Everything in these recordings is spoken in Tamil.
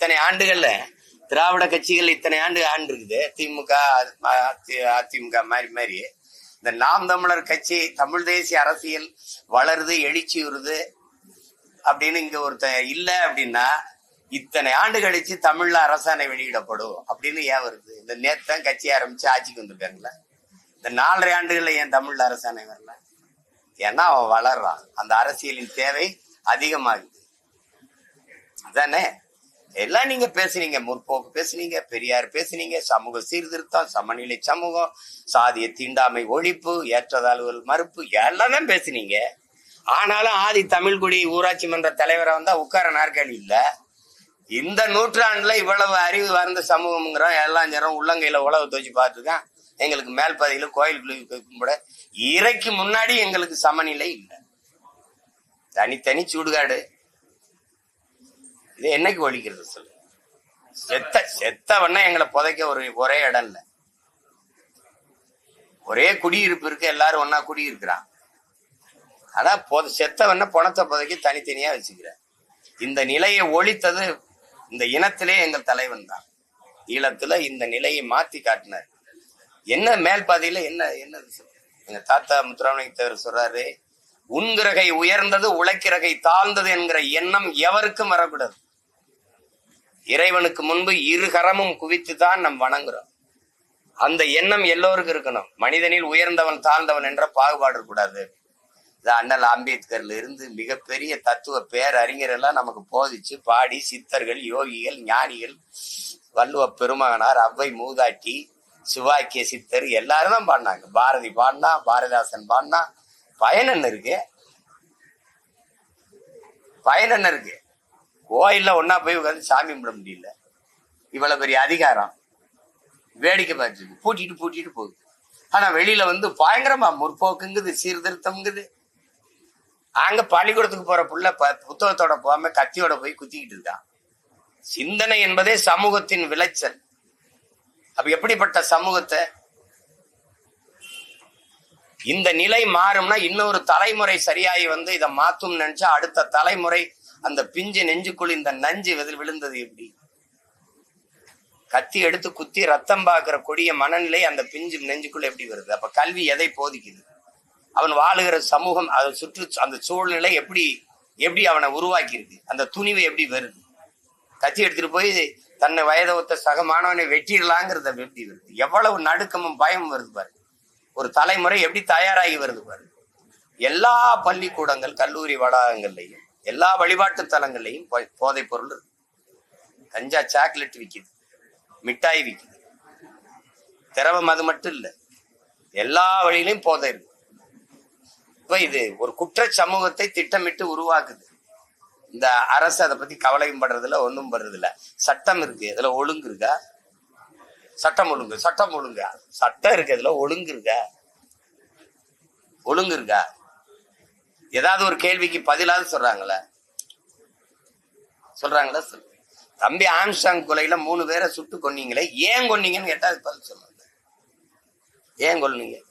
இத்தனை ஆண்டுகள்ல திராவிட கட்சிகள் இத்தனை ஆண்டு ஆண்டு இருக்குது திமுக அதிமுக மாதிரி மாதிரி இந்த நாம் தமிழர் கட்சி தமிழ் தேசிய அரசியல் வளருது எழுச்சி வருது. அப்படின்னு இங்க ஒருத்தன் இல்ல அப்படின்னா இத்தனை ஆண்டு கழிச்சு தமிழ்ல அரசாணை வெளியிடப்படும் அப்படின்னு ஏன் வருது? இந்த நேத்தான் கட்சி ஆரம்பிச்சு ஆட்சிக்கு வந்திருக்காங்களே இந்த நாலரை ஆண்டுகள்ல ஏன் தமிழ்ல அரசாணை வரல? ஏன்னா அவன் வளர்றான். அந்த அரசியலின் தேவை அதிகமாகுது. அதானே? எல்லாம் நீங்க பேசுனீங்க முற்போக்கு பேசுனீங்க பெரியார் பேசுனீங்க சமூக சீர்திருத்தம் சமநிலை சமூகம் சாதிய தீண்டாமை ஒழிப்பு ஏற்றதாழ்வுகள் மறுப்பு எல்லாம் தான் பேசுனீங்க. ஆனாலும் ஆதி தமிழ்குடி ஊராட்சி மன்ற தலைவரை வந்தா உட்கார நாற்காலி இல்லை. இந்த நூற்றாண்டுல இவ்வளவு அறிவு வந்த சமூகம்ங்கிறோம் எல்லாம் ஜனம் உள்ளங்கையில உழவு துவச்சு பார்த்துதான் எங்களுக்கு மேல் பகுதியில கோயில் கும்பிட இறைக்கு முன்னாடி எங்களுக்கு சமநிலை இல்லை. தனித்தனி சுடுகாடு. இது என்னைக்கு ஒழிக்கிறது சொல்லு? செத்த செத்தவன்னா எங்களை புதைக்க ஒரு ஒரே இடம் இல்ல. ஒரே குடியிருப்பு இருக்கு எல்லாரும் ஒன்னா குடியிருக்கிறான். ஆனா பொத செத்தவன பணத்தை புதைக்க தனித்தனியா வச்சுக்கிற இந்த நிலையை ஒழித்தது இந்த இனத்திலே எங்கள் தலைவன் தான். ஈழத்துல இந்த நிலையை மாத்தி காட்டினார். என்ன மேல் பாதையில என்ன என்ன எங்க தாத்தா முத்துராமலிங்க சொல்றாரு உன்கிறகை உயர்ந்தது உழைக்கிறகை தாழ்ந்தது என்கிற எண்ணம் எவருக்கும் வரக்கூடாது. இறைவனுக்கு முன்பு இரு கரமும் குவித்து தான் நம் வணங்குறோம். அந்த எண்ணம் எல்லோருக்கும் இருக்கணும். மனிதனில் உயர்ந்தவன் தாழ்ந்தவன் என்ற பாகுபாடு கூடாது இது அண்ணல் அம்பேத்கர்ல இருந்து மிகப்பெரிய தத்துவ பேரறிஞர் எல்லாம் நமக்கு போதிச்சு பாடி சித்தர்கள் யோகிகள் ஞானிகள் வள்ளுவ பெருமகனார் அவ்வை மூதாட்டி சிவாக்கிய சித்தர் எல்லாரும் தான் பாடினாங்க. பாரதி பாடினா பாரதிதாசன் பாடினா பயன் என்ன இருக்கு. பயன் என்ன இருக்கு. கோயில்ல ஒன்னா போய் உட்காந்து சாமி கும்பிட முடியல. இவ்வளவு பெரிய அதிகாரம். வேடிக்கை பார்த்துருக்கு பூட்டிட்டு பூட்டிட்டு போகுது. ஆனா வெளியில வந்து பயங்கரமா முற்போக்குங்குது சீர்திருத்தம்ங்குது. அங்க பள்ளிக்கூடத்துக்கு போற புள்ள ப- புத்தகத்தோட போகாம கத்தியோட போய் குத்திக்கிட்டு இருக்கான் சிந்தனை என்பதே சமூகத்தின் விளைச்சல். அப்ப எப்படிப்பட்ட சமூகத்தை? இந்த நிலை மாறும்னா இன்னொரு தலைமுறை சரியாகி வந்து இதை மாத்தும் நினைச்சா அடுத்த தலைமுறை அந்த பிஞ்சு நெஞ்சுக்குள் இந்த நஞ்சு விதில் விழுந்தது எப்படி? கத்தி எடுத்து குத்தி ரத்தம் பார்க்கிற கொடிய மனநிலை அந்த பிஞ்சு நெஞ்சுக்குள்ள எப்படி வருது? அப்ப கல்வி எதை போதிக்குது? அவன் வாழுகிற சமூகம் அதை சுற்று அந்த சூழ்நிலை எப்படி எப்படி அவனை உருவாக்கி இருக்கு அந்த துணிவு எப்படி வருது? கத்தி எடுத்துட்டு போய் தன்னை வயதை ஒத்த சக மாணவனை வெட்டிடலாங்கிறத எப்படி வருது? எவ்வளவு நடுக்கமும் பயமும் வருது பாரு. ஒரு தலைமுறை எப்படி தயாராகி வருது பாரு. எல்லா பள்ளிக்கூடங்கள் கல்லூரி வளாகங்கள்லையும் எல்லா வழிபாட்டு தலங்கள்லையும் போதைப் பொருள் இருக்கு. கஞ்சா சாக்லேட் விக்குது. மிட்டாய் விக்குது. திரவம் அது மட்டும் இல்ல. எல்லா வழியிலையும் போதை இருக்கு. இப்போ இது ஒரு குற்ற சமூகத்தை திட்டமிட்டு உருவாக்குது. இந்த அரசு அதை பத்தி கவலையும் படுறதில்ல ஒன்றும் படுறதில்ல. சட்டம் இருக்கு. இதுல ஒழுங்கு இருக்கா? சட்டம் ஒழுங்கு. சட்டம் ஒழுங்கா? சட்டம் இருக்கு. இதுல ஒழுங்கு இருக்கா? ஒழுங்கு இருக்கா? ஏதாவது ஒரு கேள்விக்கு பதிலாவது சொல்றாங்களா? சொல்றாங்களா? சொல். தம்பி ஆம்சாங் கொலையில மூணு பேரை சுட்டு கொன்னீங்களே ஏன் கொன்னீங்கன்னு கேட்டா பதில் சொல்லுங்க. ஏன் கொன்னீங்க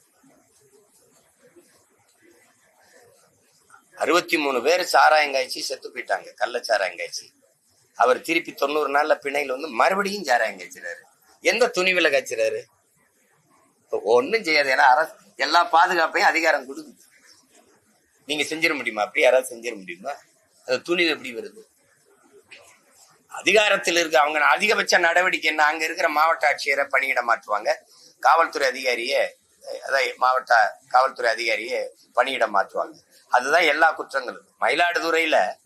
அறுபத்தி மூணு பேர் சாராயம் காய்ச்சி செத்து போயிட்டாங்க கள்ள சாராயம் காய்ச்சி. அவர் திருப்பி தொண்ணூறு நாள்ல பிணையில வந்து மறுபடியும் சாராயம் காய்ச்சிறாரு. எந்த துணிவில காய்ச்சிறாரு? ஒன்றும் செய்யாது ஏன்னா அரசு எல்லா பாதுகாப்பையும் அதிகாரம் கொடுக்குது. நீங்க செஞ்சிட முடியுமா? அப்படி யாராவது செஞ்சிட முடியுமா? அது துணிவு எப்படி வருது? அதிகாரத்தில் இருக்க அவங்க அதிகபட்ச நடவடிக்கை என்ன? அங்க இருக்கிற மாவட்ட ஆட்சியரை பணியிட மாற்றுவாங்க. காவல்துறை அதிகாரியை அதான் மாவட்ட காவல்துறை அதிகாரியை பணியிட மாற்றுவாங்க. அதுதான் எல்லா குற்றங்களும். மயிலாடுதுறையில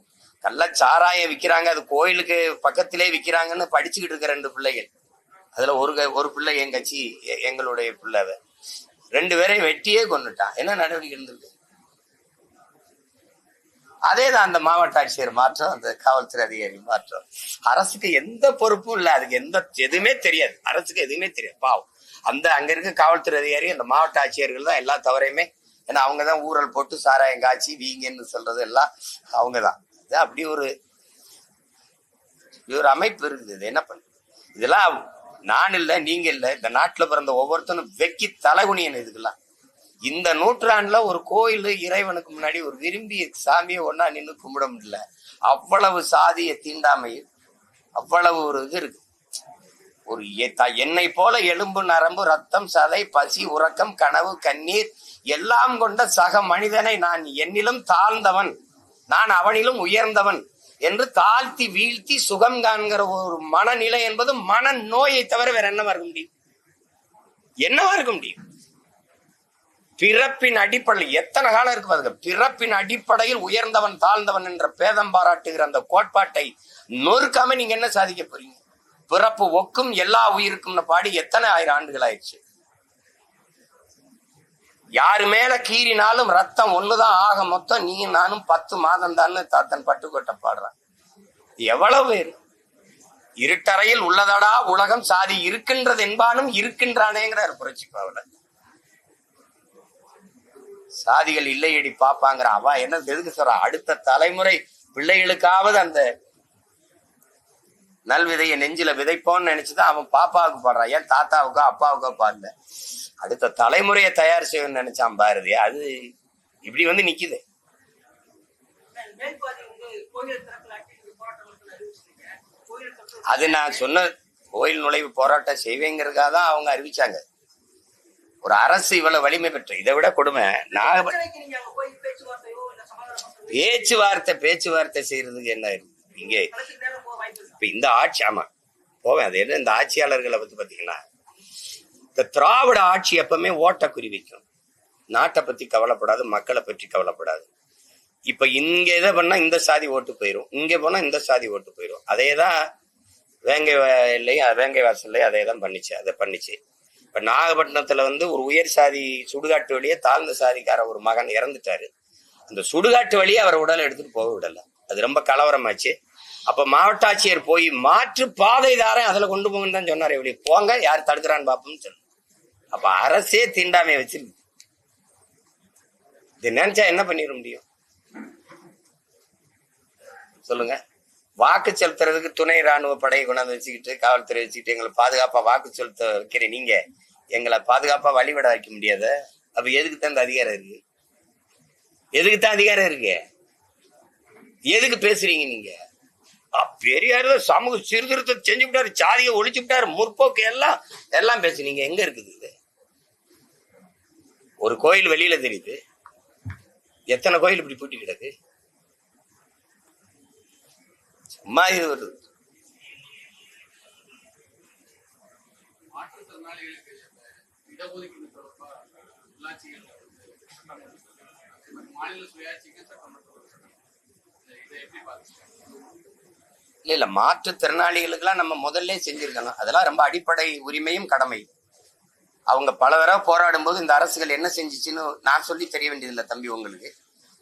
நல்லா சாராயம் விக்கிறாங்க. அது கோயிலுக்கு பக்கத்திலே விக்கிறாங்கன்னு படிச்சுக்கிட்டு இருக்க ரெண்டு பிள்ளைகள். அதுல ஒரு க- ஒரு பிள்ளை என் கட்சி எ- எங்களுடைய பிள்ளை ரெண்டு பேரையும் வெட்டியே கொண்டுட்டான் என்ன நடவடிக்கை இருந்திருக்கு? அதே தான் அந்த மாவட்ட ஆட்சியர் மாற்றம் அந்த காவல்துறை அதிகாரி மாற்றம். அரசுக்கு எந்த பொறுப்பும் இல்லை அதுக்கு எந்த எதுவுமே தெரியாது. அரசுக்கு எதுவுமே தெரியாது. பாவம். அந்த அங்க இருக்க காவல்துறை அதிகாரி அந்த மாவட்ட ஆட்சியர்கள் தான் எல்லா தவறையுமே ஏன்னா அவங்க தான் ஊரல் போட்டு சாராயம் காய்ச்சி வீங்கன்னு சொல்றது எல்லாம் அவங்க தான் இது அப்படி ஒரு ஒரு அமைப்பு இருக்குது. இது என்ன பண்ணுது இதெல்லாம் நான் இல்லை நீங்க இல்லை. இந்த நாட்டில் பிறந்த ஒவ்வொருத்தனும் வெக்கி தலைகுனியன் இதுக்கெல்லாம். இந்த நூற்றாண்டுல ஒரு கோயில் இறைவனுக்கு முன்னாடி ஒரு விரும்பிய சாமியை ஒன்னா நின்று கும்பிட முடியல. அவ்வளவு சாதிய தீண்டாமை அவ்வளவு ஒரு இது இருக்கு. ஒரு என்னை போல எலும்பு நரம்பு ரத்தம் சதை பசி உறக்கம் கனவு கண்ணீர் எல்லாம் கொண்ட சக மனிதனை நான் என்னிலும் தாழ்ந்தவன் நான் அவனிலும் உயர்ந்தவன் என்று தாழ்த்தி வீழ்த்தி சுகம் காண்கிற ஒரு மனநிலை என்பது மன நோயை தவிர வேற என்னவா இருக்க முடியும்? என்னவா இருக்க முடியும்? பிறப்பின் அடிப்படை எத்தனை காலம் இருக்கு பாருங்க. பிறப்பின் அடிப்படையில் உயர்ந்தவன் தாழ்ந்தவன் என்ற பேதம் பாராட்டுகிற அந்த கோட்பாட்டை நொறுக்காம நீங்க என்ன சாதிக்க போறீங்க? பிறப்பு ஒக்கும் எல்லா உயிருக்கும்னு பாடி எத்தனை ஆயிரம் ஆண்டுகள் ஆயிடுச்சு? யாரு மேல கீறினாலும் ரத்தம் ஒண்ணுதான் ஆக மொத்தம் நீ நானும் பத்து மாதம் தான் தாத்தன் பட்டுக்கோட்டை பாடுறான். எவ்வளவு பேர்? இருட்டறையில் உள்ளதடா உலகம் சாதி இருக்கின்றது என்பானும் இருக்கின்றானேங்கிறார் புரட்சி பாவலர். சாதிகள் இல்லையடி பாப்பாங்கிற அவ என்ன எதுக்கு சொல்றான் அடுத்த தலைமுறை பிள்ளைகளுக்காவது அந்த நல்விதையை நெஞ்சில விதைப்போன்னு நினைச்சுதான் அவன் பாப்பாவுக்கு பாடுறான் ஏன் தாத்தாவுக்கோ அப்பாவுக்கோ பாடல. அடுத்த தலைமுறையை தயார் செய்யணும்னு நினைச்சான் பாரதி. அது இப்படி வந்து நிக்குது. அது நான் சொன்ன கோயில் நுழைவு போராட்டம் செய்வேங்கிறதுக்காக தான் அவங்க அறிவிச்சாங்க. ஒரு அரசு இவ்வளவு வலிமை பெற்ற இதை விட கொடுமை. நாக பேச்சுவார்த்தை பேச்சுவார்த்தை செய்யறதுக்கு என்ன இங்கே. இப்ப இந்த ஆட்சி ஆமா போவேன். அது என்ன இந்த ஆட்சியாளர்களை பத்தி பாத்தீங்கன்னா இந்த திராவிட ஆட்சி எப்பவுமே ஓட்ட குறிவிக்கும் நாட்டை பத்தி கவலைப்படாது மக்களை பற்றி கவலைப்படாது. இப்ப இங்க இதை பண்ணா இந்த சாதி ஓட்டு போயிரும். இங்க போனா இந்த சாதி ஓட்டு போயிரும். அதேதான் வேங்கை வயல்லையும் வேங்கை வாசல்லையும் அதே தான் பண்ணிச்சு அதை பண்ணிச்சு. இப்ப நாகப்பட்டினத்துல வந்து ஒரு உயர் சாதி சுடுகாட்டு வழியே தாழ்ந்த சாதிக்கார ஒரு மகன் இறந்துட்டாரு. அந்த சுடுகாட்டு வழியே அவர் உடலை எடுத்துட்டு போக விடல. அது ரொம்ப கலவரமாச்சு. அப்ப மாவட்ட ஆட்சியர் போய் மாற்று பாதை தாரன் அதுல கொண்டு போங்கன்னு தான் சொன்னாரு இப்படி போங்க யார் தடுக்கிறான்னு பாப்போம்னு சொன்ன அப்ப அரசே தீண்டாமை வச்சிருக்கு இது நினைச்சா என்ன பண்ணிட முடியும்? சொல்லுங்க. வாக்கு செலுத்துறதுக்கு துணை ராணுவ படையை கொண்டாந்து வச்சுக்கிட்டு காவல்துறை வச்சுக்கிட்டு எங்களை பாதுகாப்பா வாக்கு செலுத்த வைக்கிற நீங்க. எங்களை பாதுகாப்பா வழிவிட வைக்க முடியாத. அப்ப எதுக்கு தான் இந்த அதிகாரம் இருக்கு? எதுக்கு தான் அதிகாரம் இருக்கு? எதுக்கு பேசுறீங்க நீங்க? பெரியார் சமூக சீர்திருத்தம் செஞ்சு விட்டாரு சாதியை ஒழிச்சு விட்டாரு முற்போக்கு எல்லாம் எல்லாம் பேசுனீங்க எங்க இருக்குது இது? ஒரு கோயில் வெளியில தெரியுது. எத்தனை கோயில் இப்படி பூட்டி கிடக்கு சும்மா இது ஒரு மாற்றுத்திறனாளிகளுக்கு இடஒதுக்கீடு தொடர்பா உள்ளாட்சிகள் மாநில சுயாட்சிக்கு சட்டமன்ற இதை எப்படி வருது இல்ல இல்ல மாற்றுத்திறனாளிகளுக்கெல்லாம் நம்ம முதல்ல செஞ்சிருக்கணும். அதெல்லாம் ரொம்ப அடிப்படை உரிமையும் கடமை அவங்க பல தடவை போராடும் போது இந்த அரசுகள் என்ன செஞ்சிச்சுன்னு நான் சொல்லி தெரிய வேண்டியதில்லை தம்பி உங்களுக்கு.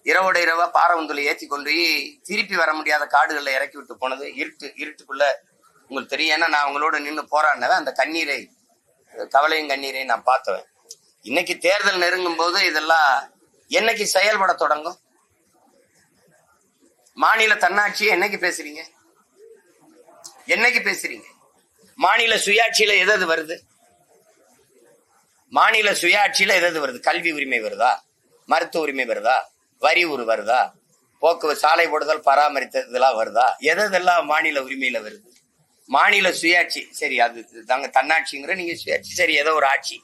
இரவோட இரவா பாரவந்துல ஏத்தி கொண்டு போய் திருப்பி வர முடியாத காடுகள்ல இறக்கி விட்டு போனது. இருட்டு இருட்டுக்குள்ள உங்களுக்கு தெரியும். ஏன்னா நான் அவங்களோட நின்று போராடினவன். அந்த கண்ணீரை கவலையும் கண்ணீரை நான் பார்த்தவன். இன்னைக்கு தேர்தல் நெருங்கும் போது இதெல்லாம் என்னைக்கு செயல்பட தொடங்கும்? மாநில தன்னாட்சியை என்னைக்கு பேசுறீங்க? என்னைக்கு பேசுறீங்க? மாநில சுயாட்சியில எதாவது வருது? மாநில சுயாட்சியில எதாவது வருது? கல்வி உரிமை வருதா? மருத்துவ உரிமை வருதா? வரி ஒரு வருதா? போக்குவரத்து சாலை போடுதல் பராமரித்ததெல்லாம் வருதா? எது எதெல்லாம் மாநில உரிமையில வருது? மாநில சுயாட்சி சரி அது தாங்க தன்னாட்சிங்கிற நீங்க சுயாட்சி சரி ஏதோ ஒரு ஆட்சி.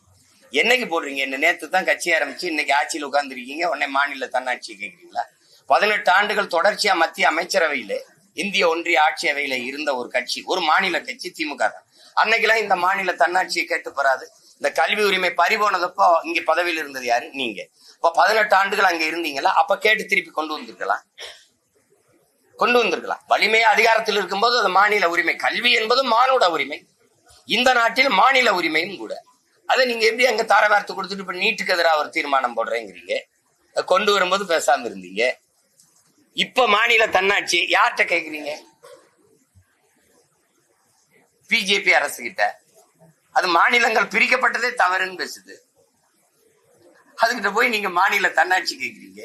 என்னைக்கு போடுறீங்க? என்ன நேத்து தான் கட்சி ஆரம்பிச்சு இன்னைக்கு ஆட்சியில் உட்காந்துருக்கீங்க உடனே மாநில தன்னாட்சி கேட்குறீங்களா பதினெட்டு ஆண்டுகள் தொடர்ச்சியா மத்திய அமைச்சரவையில இந்திய ஒன்றிய ஆட்சி அவையில இருந்த ஒரு கட்சி ஒரு மாநில கட்சி திமுக தான். அன்னைக்கெல்லாம் இந்த மாநில தன்னாட்சியை கேட்டு பெறாது இந்த கல்வி உரிமை பறிபோனதப்போ இங்க பதவியில் இருந்தது யாரு? நீங்க. இப்ப பதினெட்டு ஆண்டுகள் அங்க இருந்தீங்களா? அப்ப கேட்டு திருப்பி கொண்டு வந்திருக்கலாம். கொண்டு வந்திருக்கலாம். வலிமை அதிகாரத்தில் இருக்கும்போது அது மாநில உரிமை. கல்வி என்பது மானுட உரிமை. இந்த நாட்டில் மாநில உரிமையும் கூட. அதை நீங்க எப்படி அங்க தார வார்த்தை கொடுத்துட்டு இப்ப நீட்டுக்கு எதிராக ஒரு தீர்மானம் போடுறேங்கிறீங்க? கொண்டு வரும்போது பேசாம இருந்தீங்க. இப்ப மாநில தன்னாட்சி யார்கிட்ட கேக்குறீங்க? பிஜேபி அரசு கிட்ட அது மாநிலங்கள் பிரிக்கப்பட்டதே தவறுன்னு பேசுது. அதுகிட்ட போய் நீங்க மாநில தன்னாட்சி கேட்குறீங்க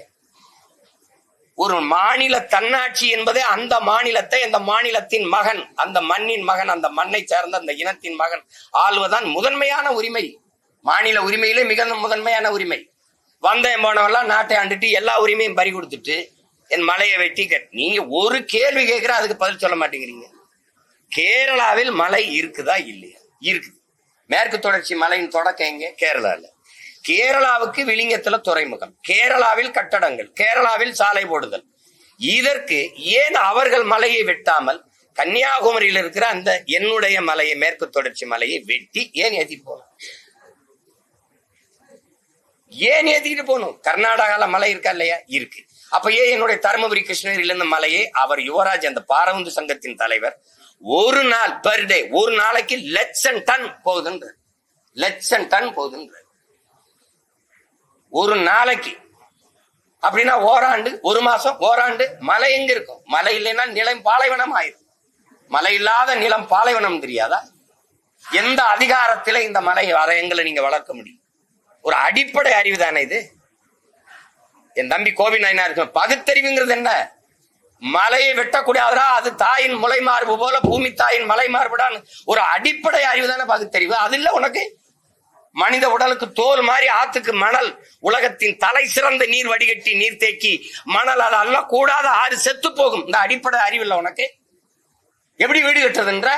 ஒரு மாநில தன்னாட்சி என்பதே அந்த மாநிலத்தை அந்த மாநிலத்தின் மகன் அந்த மண்ணின் மகன் அந்த மண்ணை சார்ந்த அந்த இனத்தின் மகன் ஆள்வதான் முதன்மையான உரிமை. மாநில உரிமையிலே மிக முதன்மையான உரிமை. வந்தேன் போனவெல்லாம் நாட்டை ஆண்டுட்டு எல்லா உரிமையும் பறி கொடுத்துட்டு என் மலையை வெட்டி கட். நீங்க ஒரு கேள்வி கேட்கிற அதுக்கு பதில் சொல்ல மாட்டேங்கிறீங்க. கேரளாவில் மலை இருக்குதா இல்லையா? இருக்குது மேற்கு தொடர்ச்சி மலையின் தொடக்கம் எங்கே? கேரளாவில் கேரளாவுக்கு விளிங்கத்துல துறைமுகம். கேரளாவில் கட்டடங்கள் கேரளாவில் சாலை போடுதல். இதற்கு ஏன் அவர்கள் மலையை வெட்டாமல் கன்னியாகுமரியில் இருக்கிற அந்த என்னுடைய மலையை மேற்கு தொடர்ச்சி மலையை வெட்டி ஏன் ஏத்தி போகணும் ஏன் ஏத்திட்டு போகணும் கர்நாடகால மலை இருக்கா இல்லையா? இருக்கு. அப்ப ஏன் என்னுடைய தருமபுரி கிருஷ்ணகிரியில இருந்த மலையை அவர் யுவராஜ் அந்த பாரவுந்து சங்கத்தின் தலைவர் ஒரு நாள் பர் டே ஒரு நாளைக்கு லட்சம் டன் போகுதுன்ற. லட்சம் டன் போகுதுன்ற. ஒரு நாளைக்கு. அப்படின்னா ஓராண்டு ஒரு மாசம் ஓராண்டு மழை எங்க இருக்கும்? மழை இல்லைன்னா நிலம் பாலைவனம் ஆயிரும். மழை இல்லாத நிலம் பாலைவனம் தெரியாதா? எந்த அதிகாரத்தில இந்த மலை வரையங்களை நீங்க வளர்க்க முடியும்? ஒரு அடிப்படை அறிவு தானே இது? என் தம்பி கோவி நாயனா இருக்கு பகுத்தறிவுங்கிறது என்ன? மலையை வெட்டக்கூடாதா அது தாயின் முளை மார்பு போல பூமி தாயின் மலை மார்புடான்னு ஒரு அடிப்படை அறிவு தானே பகுத்தறிவு அது இல்லை உனக்கு? மனித உடலுக்கு தோல் மாதிரி ஆத்துக்கு மணல் உலகத்தின் தலை சிறந்த நீர் வடிகட்டி நீர் தேக்கி மணல் அது அல்ல கூடாத ஆறு செத்து போகும். இந்த அடிப்படை அறிவு இல்லை உனக்கு? எப்படி வீடு கட்டுறதுன்ற?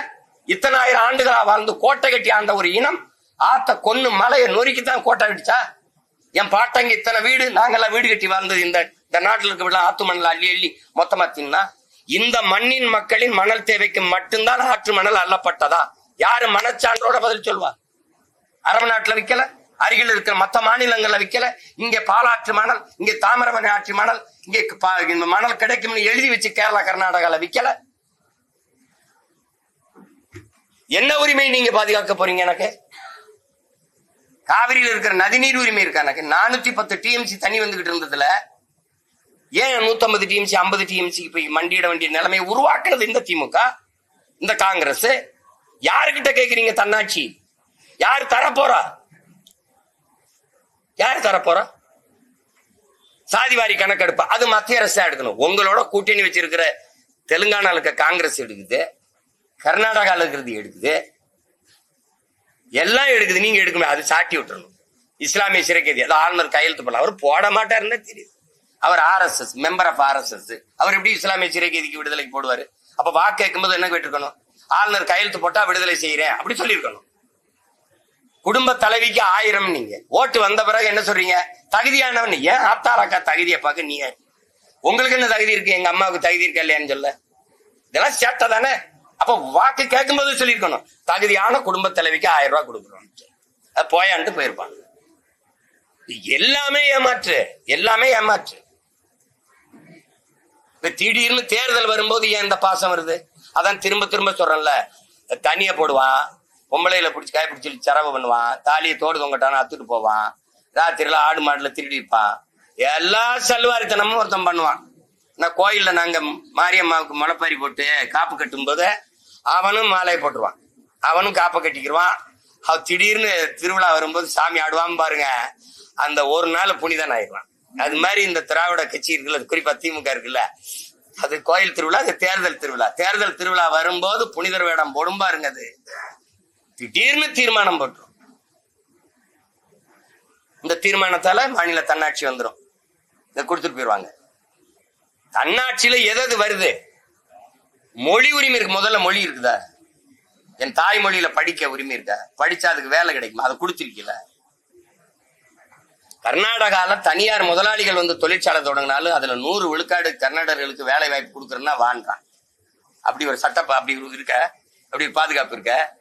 இத்தனாயிரம் ஆண்டுகளா வாழ்ந்து கோட்டை கட்டி ஆண்ட ஒரு இனம் ஆத்த கொன்னு மலையை நொறுக்கி தான் கோட்டை கட்டிச்சா என் பாட்டங்க இத்தனை வீடு நாங்கெல்லாம் வீடு கட்டி வாழ்ந்தது இந்த இந்த நாட்டில் இருக்க ஆத்து மணல் அள்ளி அள்ளி மொத்தமா தின்னா இந்த மண்ணின் மக்களின் மணல் தேவைக்கு மட்டும்தான் ஆற்று மணல் அள்ளப்பட்டதா? யாரு மனச்சான்றோட பதில் சொல்வா? அரபு நாட்டுல விக்கல அருகில் இருக்கிற மத்த மாநிலங்கள்ல விக்கல. இங்க பாலாற்று மணல் இங்க தாமிரபரணி ஆற்று மணல் இங்க பா- இந்த மணல் கிடைக்கும்னு எழுதி வச்சு கேரளா கர்நாடகால விக்கல. என்ன உரிமை நீங்க பாதுகாக்க போறீங்க எனக்கு? காவிரியில் இருக்கிற நதிநீர் உரிமை இருக்கா எனக்கு? நானூத்தி பத்து டிஎம்சி தண்ணி வந்துகிட்டு இருந்ததுல ஏன் நூத்தம்பது டிஎம்சி ஐம்பது டிஎம்சி போய் மண்டியிட வேண்டிய நிலைமையை உருவாக்குறது இந்த திமுக இந்த காங்கிரஸ்? யாருக்கிட்ட கேக்குறீங்க தன்னாட்சி? யார் தரப்போறா? யார் தரப்போறா? சாதிவாரி கணக்கெடுப்பு அது மத்திய அரசு எடுக்கணும். உங்களோட கூட்டணி வச்சிருக்கிற தெலுங்கானால இருக்க காங்கிரஸ் எடுக்குது கர்நாடகாவில் இருக்கிறது எடுக்குது. எல்லாம் எடுக்குது நீங்க எடுக்கணும் அது சாட்டி விட்டுறணும். இஸ்லாமிய சிறைக்கேதி அது ஆளுநர் கையெழுத்து போடலாம் அவர் போட மாட்டாருன்னு தெரியுது. அவர் ஆர்எஸ்எஸ் மெம்பர் ஆஃப் ஆர்எஸ்எஸ் அவர் எப்படி இஸ்லாமிய சிறைக்கேதிக்கு விடுதலைக்கு போடுவார்? அப்போ வாக்கு கேட்கும்போது என்ன கேட்டிருக்கணும்? ஆளுநர் கையெழுத்து போட்டா விடுதலை செய்யறேன் அப்படி சொல்லியிருக்கணும். குடும்ப தலைவிக்கு ஆயிரம் நீங்க. ஓட்டு வந்த பிறகு என்ன சொல்றீங்க? தகுதியானவன் ஏன் ஆத்தாராக்கா தகுதியை பார்க்க நீங்க உங்களுக்கு என்ன தகுதி இருக்கு? எங்க அம்மாவுக்கு தகுதி இருக்கா இல்லையான்னு சொல்ல. இதெல்லாம் சேட்டை தானே? அப்ப வாக்கு கேட்கும்போது சொல்லியிருக்கணும். தகுதியான குடும்ப தலைவிக்கு ஆயிரம் ரூபாய் கொடுக்குறோம் அது போயான்ட்டு போயிருப்பாங்க. எல்லாமே ஏமாற்று. எல்லாமே ஏமாற்று. இப்ப திடீர்னு தேர்தல் வரும்போது ஏன் இந்த பாசம் வருது? அதான் திரும்ப திரும்ப சொல்றேன்ல. தனிய போடுவான் பொம்பளையில பிடிச்சி காய பிடிச்சி செலவு பண்ணுவான் தாலியை தோடு தொங்கட்டான அத்துட்டு போவான் ராத்திரில ஆடு மாடுல திருடிப்பான் எல்லா செல்வாரித்தனமும் ஒருத்தன் பண்ணுவான். நான் கோயில்ல நாங்க மாரியம்மாவுக்கு முளைப்பாரி போட்டு காப்பு கட்டும்போது அவனும் மாலையை போட்டுருவான். அவனும் காப்பை கட்டிக்கிடுவான் அவ திடீர்னு திருவிழா வரும்போது சாமி ஆடுவான் பாருங்க. அந்த ஒரு நாள் புனிதன் ஆயிடுவான். அது மாதிரி இந்த திராவிட கட்சி இருக்குல்ல அது குறிப்பா திமுக இருக்குல்ல அது கோயில் திருவிழா அது தேர்தல் திருவிழா. தேர்தல் திருவிழா வரும்போது புனிதர் வேடம் போடும் பாருங்க அது. திடீர்னு தீர்மானம் போட்டுரும். இந்த தீர்மானத்தால மாநில தன்னாட்சி வந்துடும் இதை கொடுத்துட்டு போயிருவாங்க. தன்னாட்சியில எது வருது? மொழி உரிமை இருக்கு. முதல்ல மொழி இருக்குதா? என் தாய்மொழியில படிக்க உரிமை இருக்கா? படிச்சா அதுக்கு வேலை கிடைக்குமா? அதை கொடுத்துருக்கீல கர்நாடகால தனியார் முதலாளிகள் வந்து தொழிற்சாலை தொடங்கினாலும் அதுல நூறு விழுக்காடு கர்நாடகர்களுக்கு வேலை வாய்ப்பு கொடுக்கறதுன்னா வான்றான். அப்படி ஒரு சட்ட அப்படி இருக்க அப்படி ஒரு பாதுகாப்பு இருக்க.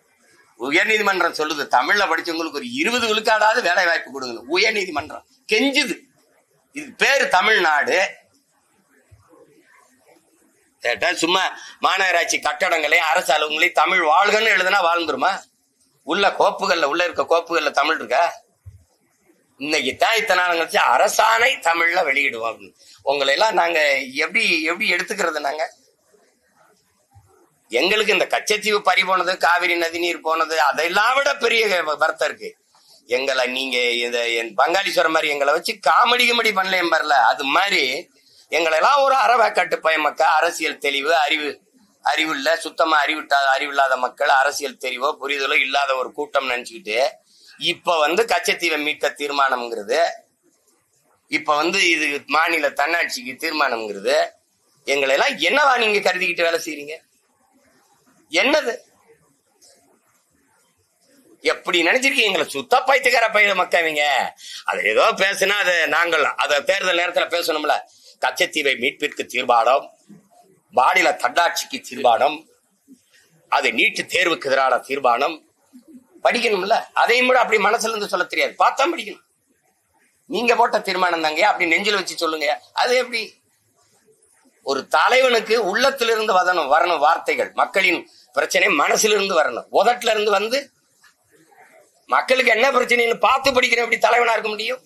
உயர்நீதிமன்றம் சொல்லுது தமிழ்ல படிச்சவங்களுக்கு ஒரு இருபது விழுக்காடாவது வேலை வாய்ப்பு கொடுங்க. உயர்நீதிமன்றம் கெஞ்சுது. இது பேரு தமிழ்நாடு. கேட்டா சும்மா மாநகராட்சி கட்டடங்களையும் அரசு அலுவலங்களையும் தமிழ் வாழ்கன்னு எழுதுனா வாழ்ந்துருமா? உள்ள கோப்புகள்ல உள்ள இருக்க கோப்புகள்ல தமிழ் இருக்கா? இன்னைக்கு தான் இத்தனை நாள் கழிச்சு அரசாணை தமிழ்ல வெளியிடுவோம் அப்படின்னு. உங்களை எல்லாம் நாங்க எப்படி எப்படி எடுத்துக்கிறது நாங்க? எங்களுக்கு இந்த கச்சத்தீவு பறி போனது காவிரி நதி நீர் போனது அதெல்லாம் விட பெரிய வருத்தம் இருக்கு. எங்களை நீங்க இந்த என் பங்காளீஸ்வரம் மாதிரி எங்களை வச்சு காமெடி கிமெடி பண்ணலையும் பாருல. அது மாதிரி எங்களை எல்லாம் ஒரு அறவேக்காட்டு பயமக்கா அரசியல் தெளிவு அறிவு அறிவு இல்லை சுத்தமா அறிவிட்டா அறிவில்லாத மக்கள் அரசியல் தெளிவோ புரிதலோ இல்லாத ஒரு கூட்டம் நினைச்சுக்கிட்டு இப்ப வந்து கச்சத்தீவை மீட்க தீர்மானம்ங்கிறது இப்ப வந்து இது மாநில தன்னாட்சிக்கு தீர்மானம்ங்கிறது எங்களை எல்லாம் என்னவா நீங்க கருதிக்கிட்டு வேலை செய்றீங்க? என்னது? எப்படி நினைச்சிருக்கீங்க? எங்களை சுத்த பைத்தியக்கார பயிர மக்கவங்க அது ஏதோ பேசுனா அது நாங்கள் அதை தேர்தல் நேரத்துல பேசணும்ல. கச்சத்தீவை மீட்பிற்கு தீர்மானம் மாநில தன்னாட்சிக்கு தீர்மானம் அது நீட்டு தேர்வுக்கு எதிரான தீர்மானம் படிக்கணும்ல? அதையும் கூட அப்படி மனசுல இருந்து சொல்ல தெரியாது. பார்த்தா படிக்கணும். நீங்க போட்ட தீர்மானம் தாங்க. அப்படி நெஞ்சில் வச்சு சொல்லுங்க. அது எப்படி? ஒரு தலைவனுக்கு உள்ளத்திலிருந்து வதனும் வரணும் வார்த்தைகள். மக்களின் பிரச்சனை மனசிலிருந்து வரணும். உதட்டுல இருந்து வந்து மக்களுக்கு என்ன பிரச்சனைன்னு பார்த்து படிக்கிற எப்படி தலைவனா இருக்க முடியும்?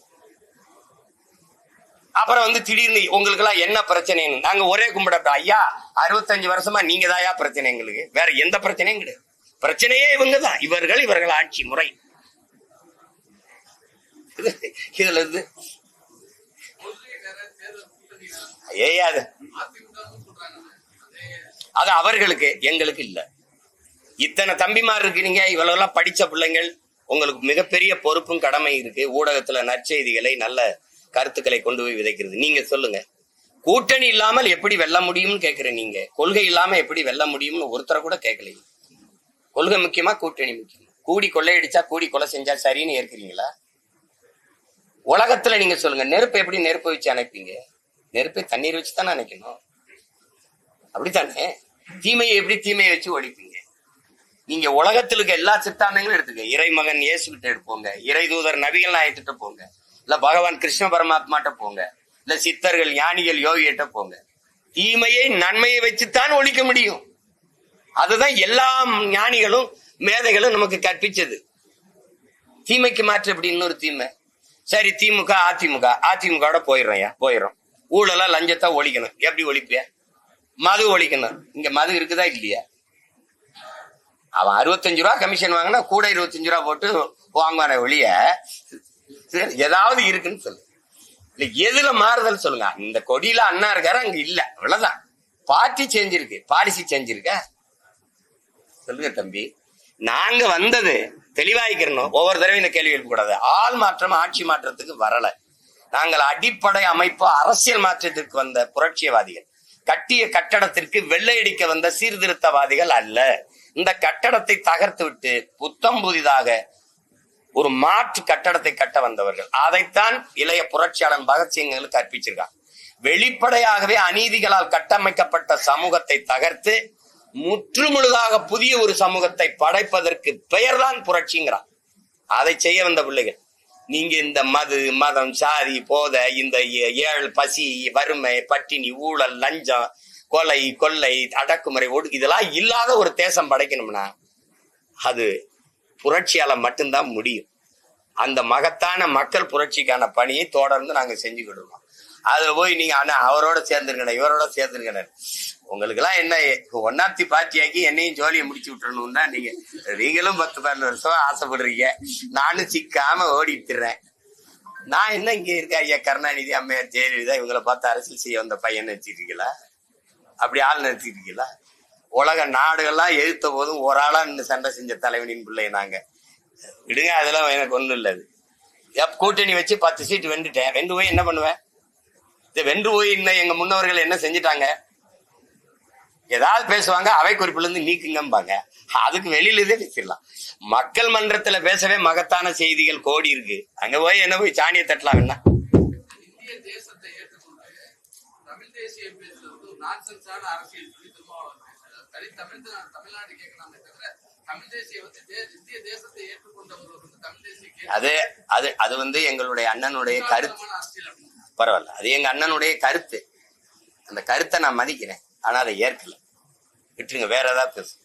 அப்புறம் வந்து திடீர்னு உங்களுக்கு எல்லாம் என்ன பிரச்சனைன்னு. நாங்க ஒரே கும்பிடப்ப ஐயா அறுபத்தஞ்சு வருஷமா நீங்க தாயா பிரச்சனை எங்களுக்கு? வேற எந்த பிரச்சனையும் கிடையாது. பிரச்சனையே இவங்க தான் இவர்கள் இவர்கள் ஆட்சி முறை. இதுல இருந்து ஏயாது ஏய் அது. அவர்களுக்கு எங்களுக்கு இல்ல. இத்தனை தம்பிமார் இருக்கிறீங்க இவ்வளவு எல்லாம் படிச்ச பிள்ளைங்கள் உங்களுக்கு மிகப்பெரிய பொறுப்பும் கடமை இருக்கு. ஊடகத்துல நற்செய்திகளை நல்ல கருத்துக்களை கொண்டு போய் விதைக்கிறது. நீங்க சொல்லுங்க. கூட்டணி இல்லாமல் எப்படி வெல்ல முடியும்னு கேக்குற நீங்க. கொள்கை இல்லாம எப்படி வெல்ல முடியும்னு ஒருத்தரை கூட கேட்கலையே கொள்கை முக்கியமா கூட்டணி முக்கியமா? கூடி கொள்ளையடிச்சா கூடி கொலை செஞ்சா சரின்னு ஏற்கிறீங்களா? உலகத்துல நீங்க சொல்லுங்க நெருப்பை எப்படி நெருப்பை வச்சு அணைப்பீங்க? நெருப்பை தண்ணீர் வச்சு தானே அணைக்கணும். அப்படித்தானே? தீமையை எப்படி தீமையை வச்சு ஒழிப்பீங்க? நீங்க உலகத்துல இருக்க எல்லா சித்தாந்தங்களும் எடுத்துக்க. இறைமகன் இயேசு கிட்ட எடுப்போங்க இறை தூதர் நபிகள் நாயக்கிட்ட போங்க. இல்ல பகவான் கிருஷ்ண பரமாத்மாட்ட போங்க. இல்ல சித்தர்கள் ஞானிகள் யோகிகிட்ட போங்க. தீமையை நன்மையை வச்சுத்தான் ஒழிக்க முடியும். அதுதான் எல்லா ஞானிகளும் மேதைகளும் நமக்கு கற்பிச்சது. தீமைக்கு மாற்று எப்படி இன்னொரு தீமை? சரி திமுக அதிமுக. அதிமுக போயிடுறோம்யா போயிடுறோம். ஊழலா லஞ்சத்தை ஒழிக்கணும். எப்படி ஒழிப்பிய மது ஒழிக்கணும். இங்க மது இருக்குதா இல்லையா? அவன் அறுபத்தஞ்சு ரூபா கமிஷன் வாங்கினா கூட இருபத்தஞ்சு ரூபா போட்டு வாங்குவான ஒழிய சரி, ஏதாவது இருக்குன்னு சொல்லு. இல்ல எதுல மாறுதல் சொல்லுங்க. இந்த கொடியில அண்ணா இருக்காரு? அங்க இல்ல. அவ்வளவுதான். பார்ட்டி செஞ்சிருக்கு பாலிசி செஞ்சிருக்க சொல்லுங்க தம்பி. நாங்க வந்தது தெளிவாய்க்கிறணும். ஒவ்வொரு தடவையும் இந்த கேள்வி எழுப்பக்கூடாது. ஆள் மாற்றம் ஆட்சி மாற்றத்துக்கு வரல. நாங்கள் அடிப்படை அமைப்பு அரசியல் மாற்றத்திற்கு வந்த புரட்சியவாதிகள் கட்டிய கட்டடத்திற்கு வெள்ளையடிக்க வந்த சீர்திருத்தவாதிகள் அல்ல. இந்த கட்டடத்தை தகர்த்து விட்டு புத்தம் புதிதாக ஒரு மாற்று கட்டடத்தை கட்ட வந்தவர்கள். அதைத்தான் இளைய புரட்சியாளன் பகத்சிங் கற்பிச்சிருக்கான் வெளிப்படையாகவே அநீதிகளால் கட்டமைக்கப்பட்ட சமூகத்தை தகர்த்து முற்றுமுழுதாக புதிய ஒரு சமூகத்தை படைப்பதற்கு பெயர்தான் புரட்சிங்கிறான். அதை செய்ய வந்த பிள்ளைகள் நீங்க இந்த மது மதம் சாதி போத இந்த ஏ- பசி வறுமை பட்டினி ஊழல் லஞ்சம் கொலை கொள்ளை அடக்குமுறை ஒடு இதெல்லாம் இல்லாத ஒரு தேசம் படைக்கணும்னா அது புரட்சியால மட்டும்தான் முடியும். அந்த மகத்தான மக்கள் புரட்சிக்கான பணியை தொடர்ந்து நாங்கள் செஞ்சுக்கிடுவோம் அதுல போய் நீங்க ஆனா அவரோட சேர்ந்துருக்கணும் இவரோட சேர்ந்துருக்கணும் உங்களுக்கு எல்லாம் என்ன ஒன்னாத்தி பார்ட்டியாக்கி என்னையும் ஜோலியை முடிச்சு விட்டுறணும் தான் நீங்க நீங்களும் பத்து பன்னெண்டு வருஷம் ஆசைப்படுறீங்க. நானும் சிக்காம ஓடிட்டுறேன். நான் என்ன இங்க இருக்க ஐயா கருணாநிதி அம்மையார் ஜெயலலிதா இவங்களை பார்த்து அரசியல் செய்ய வந்த பையன் வச்சிருக்கீங்களா அப்படி ஆள் நிறுத்திருக்கீங்களா உலக நாடுகள்லாம் எழுத்த போதும் ஒரு ஆளா நின்று சண்டை செஞ்ச தலைவனின் பிள்ளை நாங்க. விடுங்க அதெல்லாம் எனக்கு ஒண்ணும் இல்லை அது. கூட்டணி வச்சு பத்து சீட்டு வெண்டுட்டேன் வெண்டு போய் என்ன பண்ணுவேன்? வென்று போய் இன்னும் எங்க முன்னவர்கள் என்ன செஞ்சுட்டாங்க? ஏதாவது பேசுவாங்க அவை குறிப்புல இருந்து நீக்குங்கம்பாங்க. அதுக்கு வெளியில இதே பேசிடலாம் மக்கள் மன்றத்துல பேசவே மகத்தான செய்திகள் கோடி இருக்கு. அங்க போய் என்ன போய் சாணியை தட்டலாம் என்ன? அது அது அது வந்து எங்களுடைய அண்ணனுடைய கருத்து. பரவாயில்ல. அது எங்க அண்ணனுடைய கருத்து. அந்த கருத்தை நான் மதிக்கிறேன். ஆனா அதை ஏற்கல. விட்டுருங்க வேற ஏதாவது பேசு.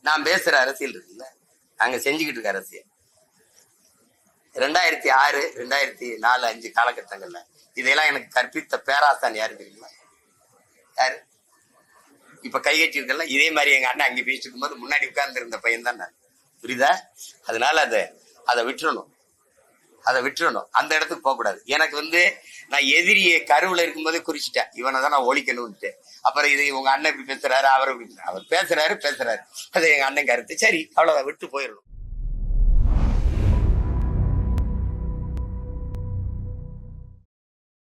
நான் பேசுற அரசியல் இருக்குல்ல? நாங்க செஞ்சுக்கிட்டு இருக்க அரசியல். ரெண்டாயிரத்தி ஆறு ரெண்டாயிரத்தி நாலு அஞ்சு காலகட்டங்கள்ல இதையெல்லாம் எனக்கு கற்பித்த பேராசான் யாரு தெரியுமா? யாரு? இப்ப கை கட்டிருக்கல இதே மாதிரி எங்க அண்ணன் அங்கே பேசிட்டு இருக்கும்போது முன்னாடி உட்கார்ந்து இருந்த பையன் தான் நான். புரியுதா? அதனால அதை அதை விட்டுறணும். அதை விட்டுறணும். அந்த இடத்துக்கு போகக்கூடாது. எனக்கு வந்து நான் எதிரியை கருவில் இருக்கும்போதே குறிச்சிட்டேன். இவனை தான் நான் ஒழிக்கணும்ட்டு அப்புறம் இது உங்க அண்ணன் இப்படி பேசுறாரு அவர் இப்படி அவர் பேசுறாரு பேசுறாரு. அது எங்க அண்ணன் கருத்து. சரி அவ்வளவுதான். விட்டு போயிடணும்.